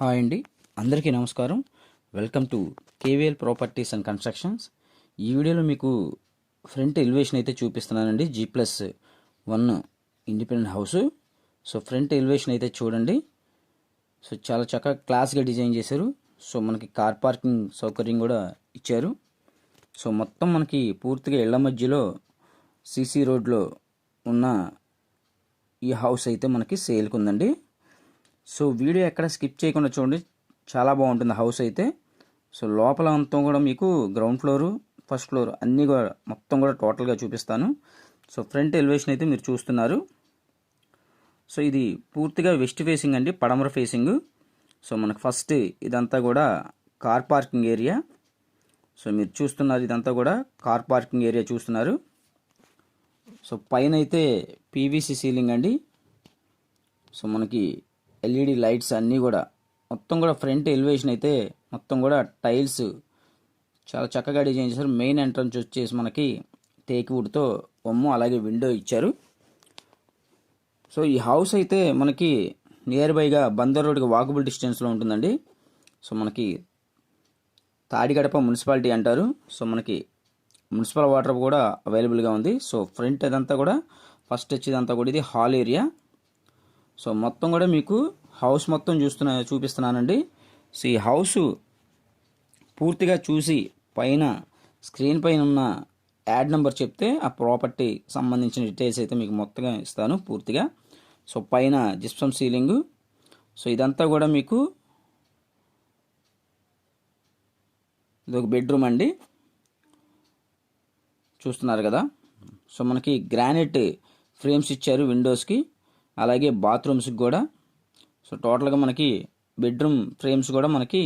Hi అండి. అందరికీ నమస్కారం. Welcome to KVL properties and constructions ఈ వీడియోలో మీకు ఫ్రంట్ ఎలివేషన్ అయితే చూపిస్తున్నానండి. G plus one independent house so front elevation అయితే చూడండి. సో చాలా చక్కగా క్లాస్గా డిజైన్ చేశారు. సో మనకి కార్ పార్కింగ్ సౌకర్యం కూడా ఇచ్చారు. సో మొత్తం మనకి పూర్తిగా ఇళ్ళ మధ్యలో సీసీ రోడ్లో ఉన్న ఈ హౌస్ అయితే మనకి సేల్కి ఉందండి సో వీడియో ఎక్కడ స్కిప్ చేయకుండా చూడండి. చాలా బాగుంటుంది హౌస్ అయితే. సో లోపల అంతా కూడా మీకు గ్రౌండ్ ఫ్లోరు ఫస్ట్ ఫ్లోర్ అన్నీ కూడా మొత్తం కూడా టోటల్గా చూపిస్తాను. సో ఫ్రంట్ ఎలివేషన్ అయితే మీరు చూస్తున్నారు. సో ఇది పూర్తిగా వెస్ట్ ఫేసింగ్ అండి పడమర ఫేసింగ్ సో మనకు ఫస్ట్ ఇదంతా కూడా కార్ పార్కింగ్ ఏరియా సో మీరు చూస్తున్నారు ఇదంతా కూడా కార్ పార్కింగ్ ఏరియా చూస్తున్నారు. సో పైన అయితే పీవీసీ సీలింగ్ అండి. సో మనకి ఎల్ఈడి లైట్స్ అన్నీ కూడా. మొత్తం కూడా ఫ్రంట్ ఎలివేషన్ అయితే మొత్తం కూడా టైల్స్. చాలా చక్కగా డిజైన్ చేశారు. మెయిన్ ఎంట్రన్స్ వచ్చేసి మనకి టేక్ వుడ్తో బొమ్మ అలాగే విండో ఇచ్చారు. సో ఈ హౌస్ అయితే మనకి నియర్ బైగా బందర్ రోడ్కి వాకబుల్ డిస్టెన్స్లో ఉంటుందండి. సో మనకి తాడిగడప మున్సిపాలిటీ అంటారు. సో మనకి మున్సిపల్ వాటర్ కూడా అవైలబుల్గా ఉంది. సో ఫ్రంట్ ఇదంతా కూడా ఫస్ట్ వచ్చేదంతా కూడా ఇది హాల్ ఏరియా. సో మొత్తం కూడా మీకు హౌస్ మొత్తం చూస్తున్నా చూపిస్తున్నానండి. సో ఈ హౌస్ పూర్తిగా చూసి పైన స్క్రీన్ పైన ఉన్న యాడ్ నెంబర్ చెప్తే ఆ ప్రాపర్టీ సంబంధించిన డీటెయిల్స్ అయితే మీకు మొత్తంగా ఇస్తాను పూర్తిగా. సో పైన జిప్సమ్ సీలింగు. సో ఇదంతా కూడా మీకు ఇది ఒక బెడ్రూమ్ అండి. చూస్తున్నారు కదా? సో మనకి గ్రానైట్ ఫ్రేమ్స్ ఇచ్చారు విండోస్కి. అలాగే బాత్రూమ్స్కి కూడా. సో టోటల్గా మనకి బెడ్రూమ్ ఫ్రేమ్స్ కూడా మనకి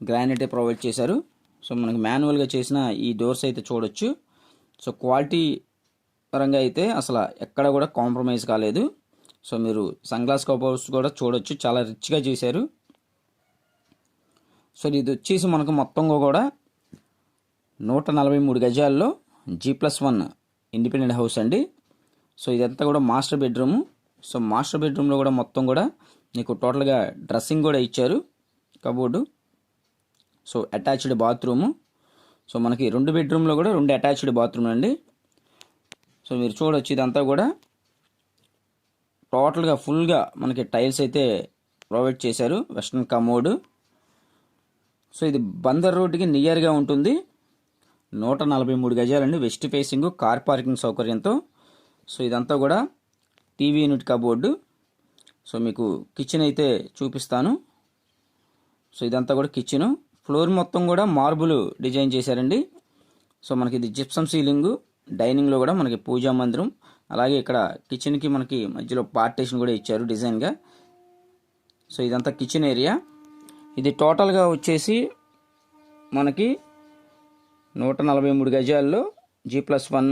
గ్రానైటే ప్రొవైడ్ చేశారు. సో మనకి మాన్యువల్గా చేసిన ఈ డోర్స్ అయితే చూడొచ్చు. సో క్వాలిటీ పరంగా అయితే అసలు ఎక్కడ కూడా కాంప్రమైజ్ కాలేదు. సో మీరు సన్గ్లాస్ కవర్స్ కూడా చూడొచ్చు. చాలా రిచ్గా చేశారు. సో ఇది వచ్చేసి మనకు మొత్తంగా కూడా నూట నలభై మూడు గజాల్లో G plus one independent house అండి. సో ఇదంతా కూడా మాస్టర్ బెడ్రూము. సో మాస్టర్ బెడ్రూమ్లో కూడా మొత్తం కూడా నీకు టోటల్గా డ్రెస్సింగ్ కూడా ఇచ్చారు cupboard. So attached bathroom. So మనకి రెండు బెడ్రూమ్లో కూడా రెండు అటాచ్డ్ బాత్రూమ్ అండి. సో మీరు చూడొచ్చు ఇదంతా కూడా. టోటల్గా ఫుల్గా మనకి టైల్స్ అయితే ప్రొవైడ్ చేశారు వెస్ట్రన్ కమోడ్. సో ఇది బందర్ రోడ్డుకి నియర్గా ఉంటుంది. నూట నలభై మూడు గజాలండి వెస్ట్ ఫేసింగ్ కార్ పార్కింగ్ సౌకర్యంతో. సో ఇదంతా కూడా టీవీ యూనిట్ కబోర్డు. సో మీకు కిచెన్ అయితే చూపిస్తాను. సో ఇదంతా కూడా కిచెను. ఫ్లోర్ మొత్తం కూడా మార్బుల్ డిజైన్ చేశారండి. సో మనకి ఇది జిప్సమ్ సీలింగు. డైనింగ్లో కూడా మనకి పూజా మందిరం. అలాగే ఇక్కడ కిచెన్కి మనకి మధ్యలో పార్టేషన్ కూడా ఇచ్చారు డిజైన్గా. సో ఇదంతా కిచెన్ ఏరియా. ఇది టోటల్గా వచ్చేసి మనకి నూట నలభై మూడు గజాల్లో జీ ప్లస్ వన్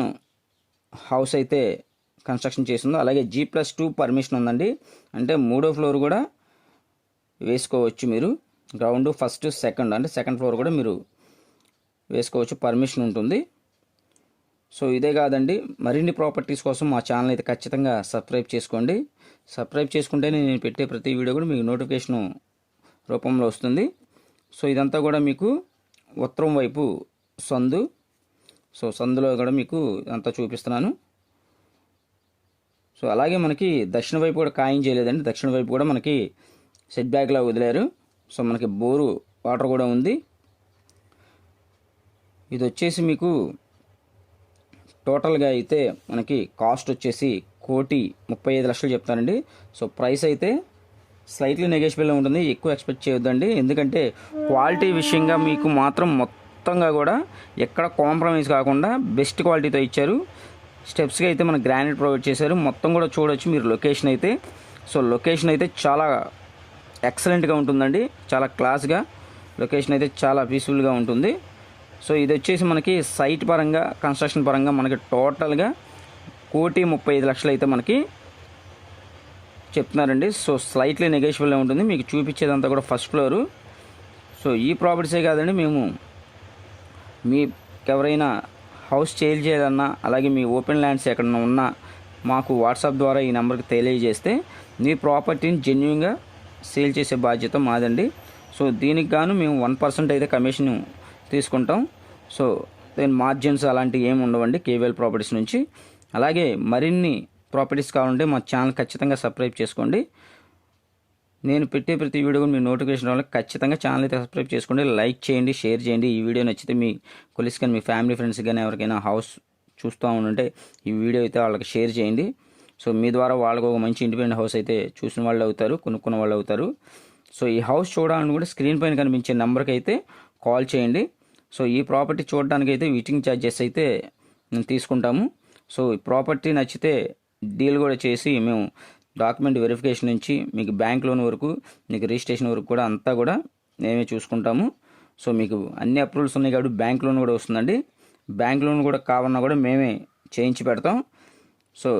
హౌస్ అయితే కన్స్ట్రక్షన్ చేసిందో అలాగే జీ ప్లస్ టూ పర్మిషన్ ఉందండి. అంటే మూడో ఫ్లోర్ కూడా వేసుకోవచ్చు మీరు. గ్రౌండ్ ఫస్ట్ సెకండ్ అంటే సెకండ్ ఫ్లోర్ కూడా మీరు వేసుకోవచ్చు పర్మిషన్ ఉంటుంది. సో ఇదే కాదండి. మరిన్ని ప్రాపర్టీస్ కోసం మా ఛానల్ అయితే ఖచ్చితంగా సబ్స్క్రైబ్ చేసుకోండి. సబ్స్క్రైబ్ చేసుకుంటేనే నేను పెట్టే ప్రతి వీడియో కూడా మీకు నోటిఫికేషన్ రూపంలో వస్తుంది. సో ఇదంతా కూడా మీకు ఉత్తరం వైపు సందు. సో సందులో కూడా మీకు అంతా చూపిస్తున్నాను. సో అలాగే మనకి దక్షిణ వైపు కూడా ఖాయం చేయలేదండి. దక్షిణ వైపు కూడా మనకి సెట్ బ్యాక్లా వదిలేరు. సో మనకి బోరు వాటర్ కూడా ఉంది. ఇది వచ్చేసి మీకు టోటల్గా అయితే మనకి కాస్ట్ వచ్చేసి కోటి ముప్పై ఐదు లక్షలు చెప్తానండి. సో ప్రైస్ అయితే స్లైట్లీ నెగోషియబుల్ ఉంటుంది. ఎక్కువ ఎక్స్పెక్ట్ చేయొద్దండి. ఎందుకంటే క్వాలిటీ విషయంగా మీకు మాత్రం మొత్తంగా కూడా ఎక్కడ కాంప్రమైజ్ కాకుండా బెస్ట్ క్వాలిటీతో ఇచ్చారు. స్టెప్స్కి అయితే మన గ్రానైట్ ప్రొవైడ్ చేశారు. మొత్తం కూడా చూడొచ్చు మీరు లొకేషన్ అయితే. సో లొకేషన్ అయితే చాలా ఎక్సలెంట్గా ఉంటుందండి. చాలా క్లాస్గా లొకేషన్ అయితే చాలా పీస్ఫుల్గా ఉంటుంది. సో ఇది వచ్చేసి మనకి సైట్ పరంగా కన్స్ట్రక్షన్ పరంగా మనకి టోటల్గా కోటి ముప్పై ఐదు లక్షలు అయితే మనకి చెప్తున్నారండి. సో స్లైట్లీ నెగోషియబుల్ ఉంటుంది. మీకు చూపించేదంతా కూడా ఫస్ట్ ఫ్లోరు సో ఈ ప్రాపర్టీసే కాదండి మేము మీ ఎవరైనా హౌస్ సేల్ చేయాలన్నా అలాగే మీ ఓపెన్ ల్యాండ్స్ ఎక్కడన్నా ఉన్నా మాకు వాట్సాప్ ద్వారా ఈ నెంబర్కి తెలియజేస్తే మీ ప్రాపర్టీని జెన్యున్గా సేల్ చేసే బాధ్యత మాదండి. సో దీనికి గాను మేము వన్ పర్సెంట్ అయితే కమిషన్ తీసుకుంటాం. సో దేని మార్జిన్స్ అలాంటివి ఏమి ఉండవండి కేవీఎల్ ప్రాపర్టీస్ నుంచి. అలాగే మరిన్ని ప్రాపర్టీస్ కావాలంటే మా ఛానల్ ఖచ్చితంగా సబ్స్క్రైబ్ చేసుకోండి. నేను పెట్టే ప్రతి వీడియో కూడా మీ నోటిఫికేషన్ వల్ల ఖచ్చితంగా ఛానల్ అయితే సబ్స్క్రైబ్ చేసుకోండి లైక్ చేయండి షేర్ చేయండి. ఈ వీడియో నచ్చితే మీ కొలిస్ కానీ మీ ఫ్యామిలీ ఫ్రెండ్స్ కానీ ఎవరికైనా హౌస్ చూస్తూ ఉంటే ఈ వీడియో అయితే వాళ్ళకి షేర్ చేయండి. సో మీ ద్వారా వాళ్ళకు ఒక మంచి ఇండిపెండెంట్ హౌస్ అయితే చూసిన వాళ్ళు అవుతారు కొనుక్కున్న వాళ్ళు అవుతారు. సో ఈ హౌస్ చూడాలని కూడా స్క్రీన్ పైన కనిపించే నెంబర్కి అయితే కాల్ చేయండి. సో ఈ ప్రాపర్టీ చూడడానికి అయితే విజిటింగ్ ఛార్జెస్ అయితే మేము తీసుకుంటాము. సో ఈ ప్రాపర్టీ నచ్చితే డీల్ కూడా చేసి మేము డాక్యుమెంట్ వెరిఫికేషన్ నుంచి మీకు బ్యాంక్ లోన్ వరకు మీకు రిజిస్ట్రేషన్ వరకు కూడా అంతా కూడా మేమే చూసుకుంటాము. సో మీకు అన్ని అప్రూవల్స్ ఉన్నాయి కాబట్టి బ్యాంక్ లోన్ కూడా వస్తుందండి. బ్యాంక్ లోన్ కూడా కావాలన్నా కూడా మేమే చేయించి పెడతాం. సో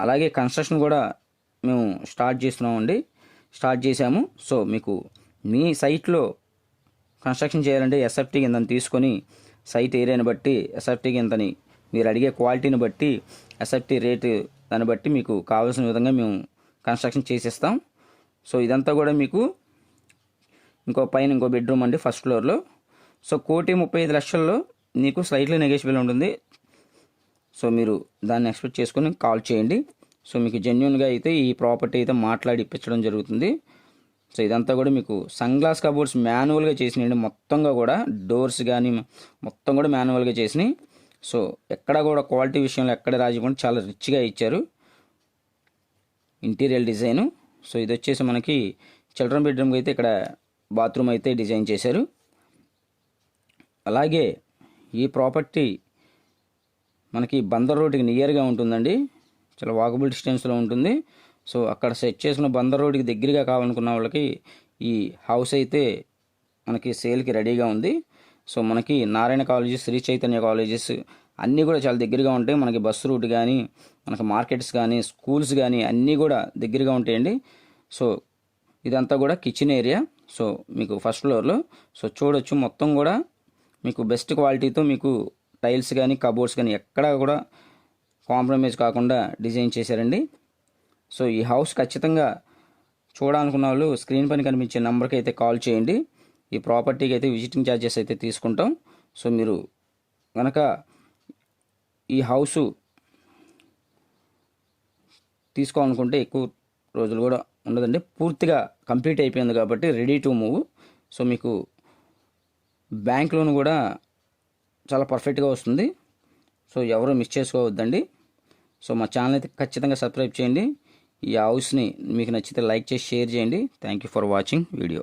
అలాగే కన్స్ట్రక్షన్ కూడా మేము స్టార్ట్ చేస్తున్నామండి. స్టార్ట్ చేసాము సో మీకు మీ సైట్లో కన్స్ట్రక్షన్ చేయాలంటే ఎస్ఎఫ్టీ కిందని తీసుకొని సైట్ ఏరియాని బట్టి ఎస్ఎఫ్టీ కిందని మీరు అడిగే క్వాలిటీని బట్టి ఎస్ఎఫ్టీ రేటు దాన్ని బట్టి మీకు కావాల్సిన విధంగా మేము కన్స్ట్రక్షన్ చేసేస్తాం. సో ఇదంతా కూడా మీకు ఇంకో పైన ఇంకో బెడ్రూమ్ అండి ఫస్ట్ ఫ్లోర్లో. సో కోటి ముప్పై ఐదు లక్షల్లో మీకు స్లైట్లీ నెగోషియబుల్ ఉంటుంది. సో మీరు దాన్ని ఎక్స్పెక్ట్ చేసుకొని కాల్ చేయండి. సో మీకు జెన్యున్గా అయితే ఈ ప్రాపర్టీ అయితే మాట్లాడి ఇప్పించడం జరుగుతుంది. సో ఇదంతా కూడా మీకు సన్ గ్లాస్ కబోర్డ్స్ మాన్యువల్గా చేసినాయండి. మొత్తంగా కూడా డోర్స్ కానీ మొత్తం కూడా మాన్యువల్గా చేసినాయి. సో ఎక్కడ కూడా క్వాలిటీ విషయంలో ఎక్కడ రాజకుండా చాలా రిచ్గా ఇచ్చారు. Interior design. సో ఇది వచ్చేసి మనకి చిల్డ్రన్ బెడ్రూమ్కి అయితే ఇక్కడ బాత్రూమ్ అయితే డిజైన్ చేశారు. అలాగే ఈ ప్రాపర్టీ మనకి బందర్ రోడ్డుకి నియర్గా ఉంటుందండి. చాలా వాకబుల్ డిస్టెన్స్లో ఉంటుంది. సో అక్కడ సెట్ చేసిన బందర్ రోడ్డుకి దగ్గరగా కావాలనుకున్న వాళ్ళకి ఈ హౌస్ అయితే మనకి సేల్కి రెడీగా ఉంది. సో మనకి నారాయణ కాలేజెస్ శ్రీ చైతన్య కాలేజెస్ అన్నీ కూడా చాలా దగ్గరగా ఉంటాయి. మనకి బస్సు రూట్ కానీ మనకి మార్కెట్స్ కానీ స్కూల్స్ కానీ అన్నీ కూడా దగ్గరగా ఉంటాయండి. సో ఇదంతా కూడా కిచెన్ ఏరియా. సో మీకు ఫస్ట్ ఫ్లోర్లో. సో చూడొచ్చు మొత్తం కూడా మీకు బెస్ట్ క్వాలిటీతో మీకు టైల్స్ కానీ కబోర్డ్స్ కానీ ఎక్కడా కూడా కాంప్రమైజ్ కాకుండా డిజైన్ చేశారండి. సో ఈ హౌస్ ఖచ్చితంగా చూడాలనుకున్న వాళ్ళు స్క్రీన్ పైన కనిపించే నెంబర్కి అయితే కాల్ చేయండి. ఈ ప్రాపర్టీకి అయితే విజిటింగ్ ఛార్జెస్ అయితే తీసుకుంటాం. సో మీరు కనుక ఈ హౌసు తీసుకోవాలనుకుంటే ఎక్కువ రోజులు కూడా ఉండదండి. పూర్తిగా కంప్లీట్ అయిపోయింది కాబట్టి రెడీ టు మూవ్ సో మీకు బ్యాంక్ లోన్ కూడా చాలా పర్ఫెక్ట్గా వస్తుంది. సో ఎవరు మిస్ చేసుకోవద్దండి. సో మా ఛానల్ అయితే ఖచ్చితంగా సబ్స్క్రైబ్ చేయండి. ఈ హౌస్ని మీకు నచ్చితే లైక్ చేసి షేర్ చేయండి. Thank you for watching video